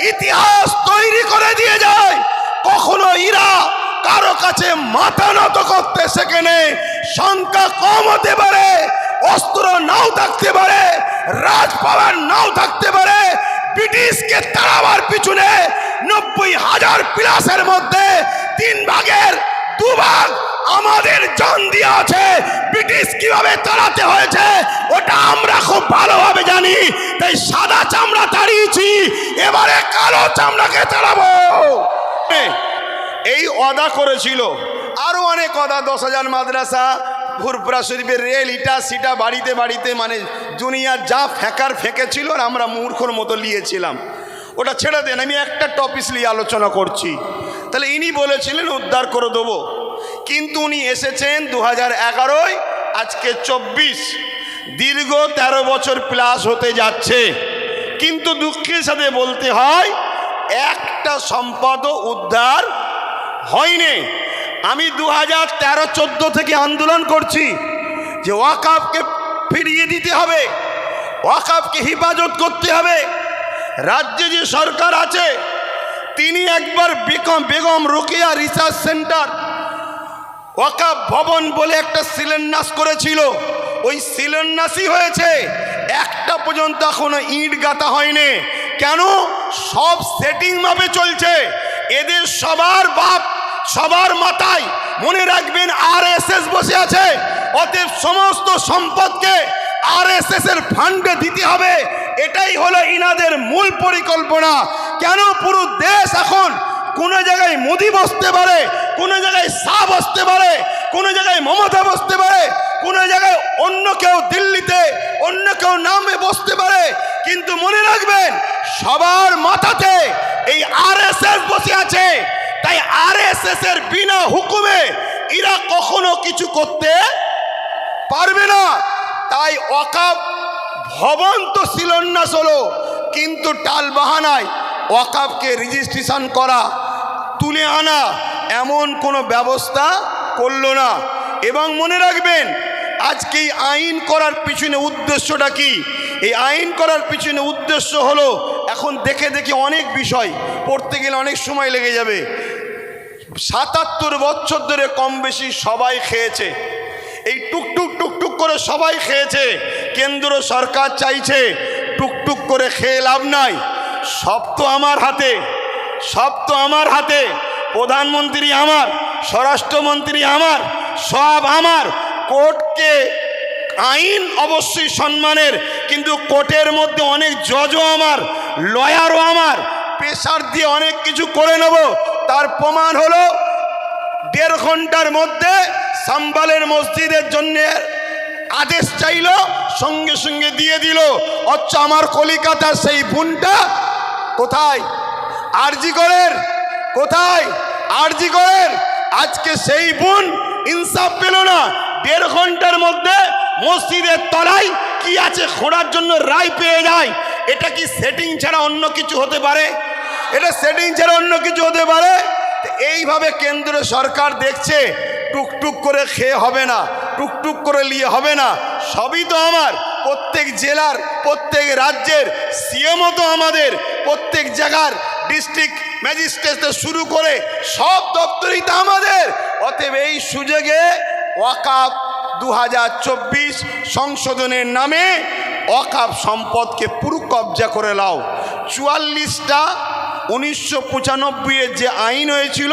ইতিহাস তৈরি করে দিয়ে যায়। কখনো ইরা কারও কাছে মাথা নত করতে সেখানে সংখ্যা কম হতে পারে, অস্ত্র নাও থাকতে পারে রাজ পাওয়ার নাও থাকতে পারে। ব্রিটিশকে তাড়াবার পিছনে নব্বই হাজার প্লাসের মধ্যে তিন ভাগের দুভাগ আমাদের জান দিয়ে আছে। ব্রিটিশ কীভাবে তাড়াতে হয়েছে, ওটা আমরা খুব ভালোভাবে জানি। তাই সাদা চামড়া তাড়িয়েছি, এবারে কালো চামড়াকে তাড়াবো। এই অদা করেছিল। আরও অনেক অদা, দশ হাজার মাদ্রাসা, ঘুরপুরা শরীফের রেল, ইটা, সিটা, বাড়িতে বাড়িতে মানে দুনিয়ার যা ফেঁকার ফেঁকেছিল আর আমরা মূর্খর মতো নিয়েছিলাম ওটা ছেড়ে দেন, আমি একটা টপিস নিয়ে আলোচনা করছি। তাহলে ইনি বলেছিলেন, উদ্ধার করে দেবো। কিন্তু উনি এসেছেন দু হাজার এগারোয়, আজকে চব্বিশ। দীর্ঘ ১৩ বছর প্লাস হতে যাচ্ছে। কিন্তু দুঃখের সাথে বলতে হয়, একটা সম্পদও উদ্ধার হয়নি। আমি দু হাজার তেরো চোদ্দ থেকে আন্দোলন করছি যে ওয়াকাফকে ফিরিয়ে দিতে হবে, ওয়াকাফকে হেফাজত করতে হবে। রাজ্যে যে সরকার আছে, তিনি একবার বেগম বেগম রোকেয়া রিসার্চ সেন্টার ওয়াকাফ ভবন বলে একটা শিলান্যাস করেছিল। ওই শিলান্যাসই হয়েছে। একটা পর্যন্ত এখনও ইট গাঁথা হয়নি। কেন? সব সেটিং চলছে। এদের সবার বাপ, সবার মাথায় মনে রাখবেন আর বসে আছে। অতএব সমস্ত সম্পদকে আর এর ফান্ডে দিতে হবে। এটাই হলো ইনাদের মূল পরিকল্পনা। কেন পুরো দেশ এখন কোনো জায়গায় মোদি বসতে পারে, কোনো জায়গায় শাহ বসতে পারে, কোনো জায়গায় মমতা বসতে পারে, কোনো জায়গায় অন্য কেউ দিল্লিতে, অন্য কেউ নামে বসতে পারে, কিন্তু মনে রাখবেন সবার মাথাতে এই আর বসে আছে। তাই আর এস এর বিনা হুকুমে এরা কখনো কিছু করতে পারবে না। তাই অকাপ ভবন তো শিলান্যাস হলো কিন্তু টাল বাহানায় ওয়াকাফকে রেজিস্ট্রেশন করা তুলে আনা এমন কোনো ব্যবস্থা করল না। এবং মনে রাখবেন, আজকে এই আইন করার পিছনে উদ্দেশ্যটা কি? এই আইন করার পিছনে উদ্দেশ্য হলো, এখন দেখে দেখে অনেক বিষয় পড়তে গেলে অনেক সময় লেগে যাবে। সাতাত্তর বছর ধরে কম বেশি সবাই খেয়েছে। এই টুকটুক টুকটুক করে সবাই খেয়েছে। কেন্দ্র সরকার চাইছে টুকটুক করে খেয়ে লাভ নাই। সব তো আমার হাতে। সব তো আমার হাতে। প্রধানমন্ত্রী আমার, স্বরাষ্ট্রমন্ত্রী আমার, সব আমার। কোর্টকে আইন অবশ্যই সম্মানের, কিন্তু কোর্টের মধ্যে অনেক জজও আমার, লয়ারও আমার। প্রেশার দিয়ে অনেক কিছু করে নেব। তার প্রমাণ হলো, দেড় ঘণ্টার মধ্যে সাম্বালের মসজিদের জন্য আদেশ চাইল, সঙ্গে সঙ্গে দিয়ে দিল। অথচ আমার কলিকাতার সেই বোনটা কোথায়? আরজি করেন। কোথায়? আরজি করেন। আজকে সেই বোন ইনসাফ পেল না। দেড় ঘণ্টার মধ্যে মসজিদের তলায় কি আছে খোঁড়ার জন্য রায় পেয়ে যায়। এটা কি সেটিং ছাড়া অন্য কিছু হতে পারে? এটা সেটিং ছাড়া অন্য কিছু হতে পারে? এইভাবে কেন্দ্র সরকার দেখছে, টুকটুক করে খেয়ে হবে না, টুকটুক করে নিয়ে হবে না। সবই তো আমার। প্রত্যেক জেলার, প্রত্যেক রাজ্যের সিএমও তো আমাদের। প্রত্যেক জায়গার ডিস্ট্রিক্ট ম্যাজিস্ট্রেট শুরু করে সব দপ্তরই তো আমাদের। অতএব এই সুযোগে ওয়াকাপ দু সংশোধনের নামে অকাপ সম্পদকে পুরো কবজা করে লাও। চুয়াল্লিশটা উনিশশো যে আইন হয়েছিল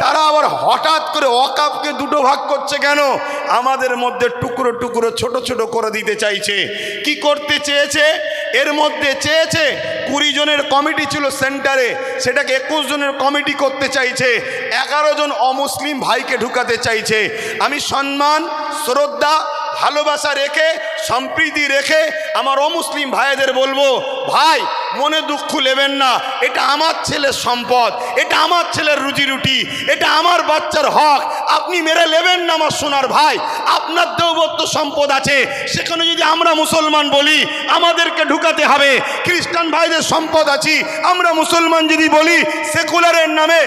তারা আবার হঠাৎ করে অকাপকে দুটো ভাগ করছে কেন? আমাদের মধ্যে টুকরো টুকরো, ছোট ছোট করে দিতে চাইছে। কি করতে চেয়েছে? এর মধ্যে চেয়েছে, কুড়ি জনের কমিটি ছিল সেন্টারে, সেটাকে একুশ জনের কমিটি করতে চাইছে। এগারো জন অমুসলিম ভাইকে ঢুকাতে চাইছে। আমি সম্মান, শ্রদ্ধা ভালোবাসা রেখে, সম্প্রীতি রেখে আমার অমুসলিম ভাইদের বলব, ভাই, মনে দুঃখ নেবেন না। এটা আমার ছেলের সম্পদ, এটা আমার ছেলের রুজি রুটি, এটা আমার বাচ্চার হক। আপনি মেরে নেবেন না আমার সোনার ভাই। আপনার দেবত্ব সম্পদ আছে। সেখানে যদি আমরা মুসলমান বলি, আমাদেরকে ঢুকাতে হবে। খ্রিস্টান ভাইদের সম্পদ আছি। আমরা মুসলমান যদি বলি, সেকুলারের নামে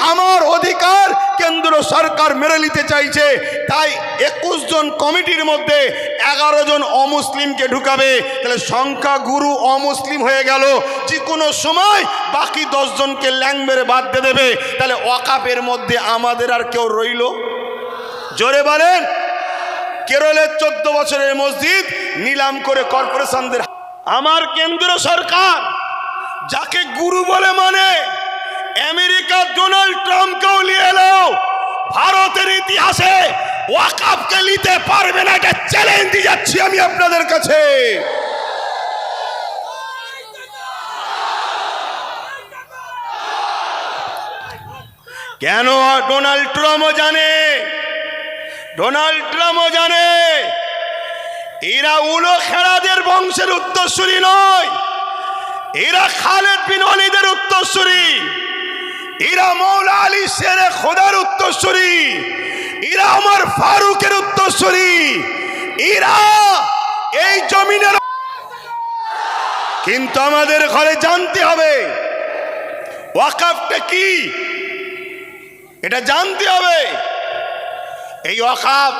আমার অধিকার কেন্দ্র সরকার মেরে নিতে চাইছে। তাই একুশ জন কমিটির মধ্যে এগারো জন অমুসলিমকে ঢুকাবে। তাহলে সংখ্যা গুরু অমুসলিম হয়ে গেল। যে কোনো সময় বাকি দশজনকে ল্যাং মেরে বাদ দিয়ে দেবে। তাহলে অকাপের মধ্যে আমাদের আর কেউ রইল? জোরে বলেন। কেরলের চোদ্দ বছরের মসজিদ নিলাম করে কর্পোরেশনদের আমার কেন্দ্র সরকার, যাকে গুরু বলে মানে আমেরিকার ডোনাল্ড ট্রাম্পকেও নিয়ে এলো ভারতের ইতিহাসে ওয়াকাপকে নিতে পারবে না, এটা চ্যালেঞ্জ দিয়ে যাচ্ছি আমি আপনাদের কাছে। কেন ডোনাল্ড ট্রাম্পও জানে? ডোনাল্ড ট্রাম্পও জানে। এরা উলো খেলাদের বংশের উত্তরসূরি নয়, এরা খালেদ বিন অলিদের উত্তরসূরি। এরা মৌলা আলী শেরে খোদার উত্তরসূরি। এরা আমার ফারুকের উত্তরসূরি। এরা এই জমিনের কিন্তু আমাদের ঘরে জানতে হবে, ওয়াকাফটা কি? এটা জানতে হবে। এই ওয়াকাফ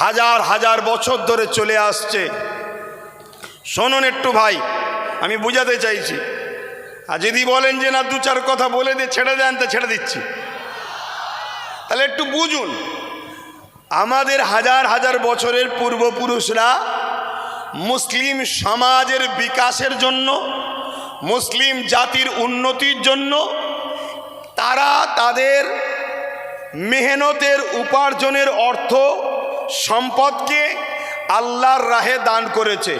হাজার হাজার বছর ধরে চলে আসছে। শোনুন একটু ভাই, আমি বুঝাতে চাইছি। আর যদি বলেন যে, না, দু চার কথা বলে দিয়ে ছেড়ে দেন তা ছেড়ে দিচ্ছি। তাহলে একটু বুঝুন, আমাদের হাজার হাজার বছরের পূর্বপুরুষরা মুসলিম সমাজের বিকাশের জন্য, মুসলিম জাতির উন্নতির জন্য, তারা তাদের মেহনতের উপার্জনের অর্থ, সম্পদকে আল্লাহর রাহে দান করেছে।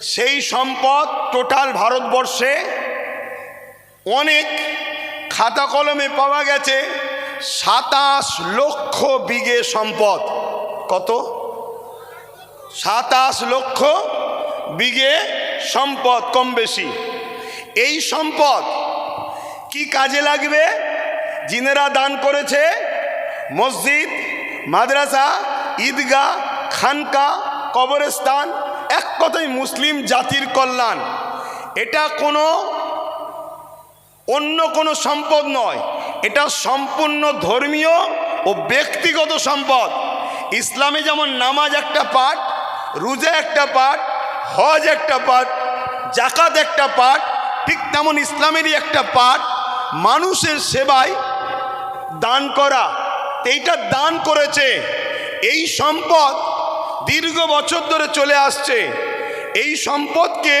সেই সম্পদ টোটাল ভারতবর্ষে অনেক খাতা কলমে পাওয়া গেছে সাতাশ লক্ষ বিঘে সম্পদ। কত? সাতাশ লক্ষ বিঘে সম্পদ কম বেশি। এই সম্পদ কি কাজে লাগবে? জিনেরা দান করেছে মসজিদ, মাদ্রাসা, ঈদগাহ খানকা কবরস্থান, এক কথায় মুসলিম জাতির কল্যাণ। এটা কোনো অন্য কোনো সম্পদ নয়। এটা সম্পূর্ণ ধর্মীয় ও ব্যক্তিগত সম্পদ। ইসলামে যেমন নামাজ একটা পাঠ, রোজা একটা পাঠ, হজ একটা পাঠ জাকাত একটা পাঠ, ঠিক তেমন ইসলামেরই একটা পাঠ। মানুষের সেবায় দান করা, এইটা দান করেছে। এই সম্পদ দীর্ঘ বছর ধরে চলে আসছে। এই সম্পদকে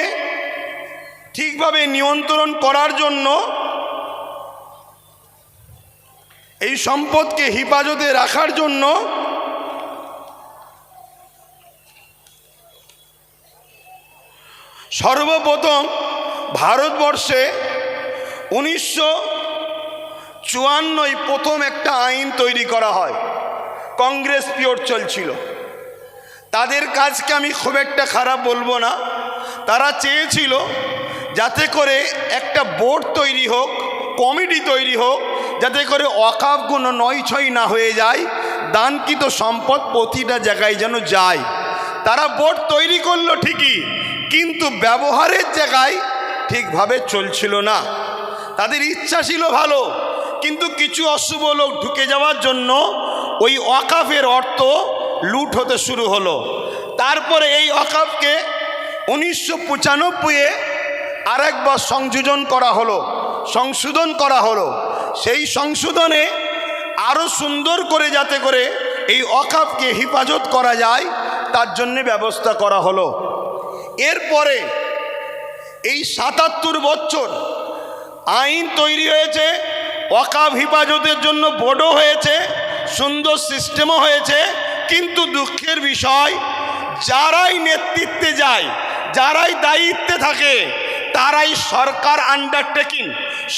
ঠিকভাবে নিয়ন্ত্রণ করার জন্য এই সম্পদকে হিফাজতে রাখার জন্য সর্বপ্রথম ভারতবর্ষে উনিশশো চুয়ান্নই প্রথম একটা আইন তৈরি করা হয়। কংগ্রেস পিওর চলছিল। তাদের কাজকে আমি খুব একটা খারাপ বলব না। তারা চেয়েছিল যাতে করে একটা বোর্ড তৈরি হোক, কমিটি তৈরি হোক যাতে করে অকাব কোনো নয় ছয় না হয়ে যায়, দানকৃত সম্পদ প্রতিটা জায়গায় যেন যায়। তারা বোর্ড তৈরি করল ঠিকই, কিন্তু ব্যবহারের জায়গায় ঠিকভাবে চলছিল না। তাদের ইচ্ছা ছিল ভালো, কিন্তু কিছু অশুভ লোক ঢুকে যাওয়ার জন্য ওই অকাফের অর্থ লুট হতে শুরু হলো। তারপরে এই অকাফকে উনিশশো পঁচানব্বইয়ে আরেকবার সংযোজন করা হলো, সংশোধন করা হলো। সেই সংশোধনে আরও সুন্দর করে যাতে করে এই অকাপকে হেফাজত করা যায়, তার জন্যে ব্যবস্থা করা হলো। এরপরে এই সাতাত্তর বছর আইন তৈরি হয়েছে অকাপ হেফাজতের জন্য বোর্ডও হয়েছে, সুন্দর সিস্টেমও হয়েছে, কিন্তু দুঃখের বিষয়, যারাই নেতৃত্বে যায়, যারাই দায়িত্বে থাকে তারাই সরকার আন্ডারটেকিং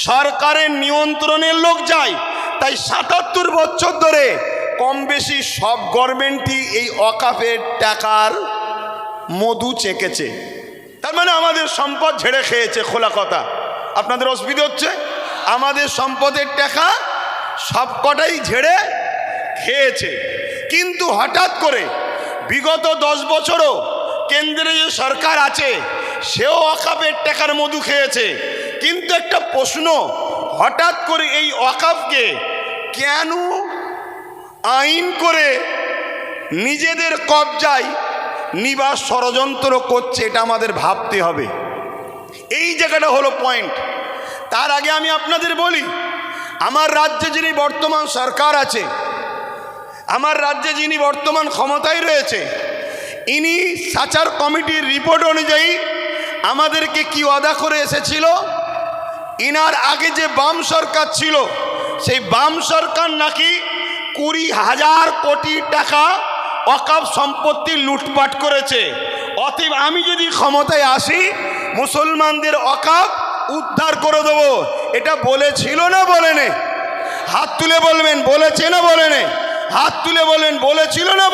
সরকারের নিয়ন্ত্রণের লোক যায়। তাই সাতাত্তর বছর ধরে কম বেশি সব গভর্নমেন্টই এই অকাপের টাকার মধু চেকেছে। তার মানে আমাদের সম্পদ ঝেড়ে খেয়েছে, খোলা কথা। আপনাদের অসুবিধা হচ্ছে? আমাদের সম্পদের টাকা সবকটাই ঝেড়ে খেয়েছে। কিন্তু হঠাৎ করে বিগত দশ বছরও কেন্দ্রে যে সরকার আছে সেও অকাপের টাকার মধু খেয়েছে। কিন্তু একটা প্রশ্ন, হঠাৎ করে এই অকাপকে কেন আইন করে নিজেদের কবজায় নিবাস ষড়যন্ত্র করছে এটা আমাদের ভাবতে হবে? এই জায়গাটা হলো পয়েন্ট তার আগে আমি আপনাদের বলি, আমার রাজ্যে যিনি বর্তমান সরকার আছে, আমার রাজ্যে যিনি বর্তমান ক্ষমতায় রয়েছে, ইনি সাচার কমিটির রিপোর্ট অনুযায়ী আমাদেরকে কি অদা করে এসেছিল? ইনার আগে যে বাম সরকার ছিল, সেই বাম সরকার নাকি কুড়ি হাজার কোটি টাকা অকাপ সম্পত্তি লুটপাট করেছে। অতএব আমি যদি ক্ষমতায় আসি, মুসলমানদের অকাপ উদ্ধার করে দেবো। এটা বলেছিল না বলেনে? হাত তুলে বলবেন, বলেছে না বলেনে? হাত তুলে বলেন, বলেছিল না